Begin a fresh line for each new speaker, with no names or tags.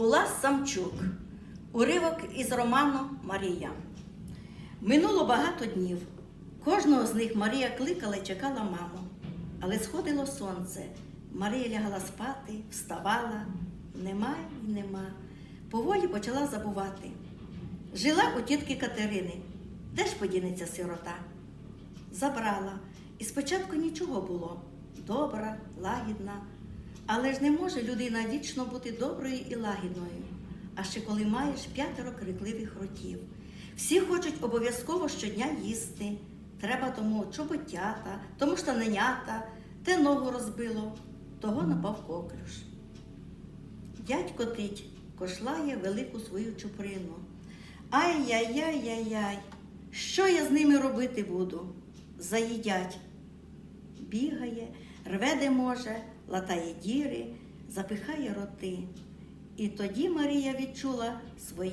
Улас Самчук. Уривок із роману Марія. Минуло багато днів. Кожного з них Марія кликала і чекала маму. Але сходило сонце. Марія лягала спати, вставала. Нема і нема. Поволі почала забувати. Жила у тітки Катерини. Де ж подінеться сирота? Забрала. І спочатку нічого було. Добра, лагідна. Але ж не може людина вічно бути доброю і лагідною. А ще коли маєш п'ятеро крикливих ротів. Всі хочуть обов'язково щодня їсти. Треба тому чоботята, тому штаненята, те ногу розбило, того напав коклюш. Дядько тить кошлає велику свою чуприну. Ай-яй-яй-яй-яй, що я з ними робити буду? Заїдять. Бігає, рве де може, латає діри, запихає роти. І тоді Марія відчула свої.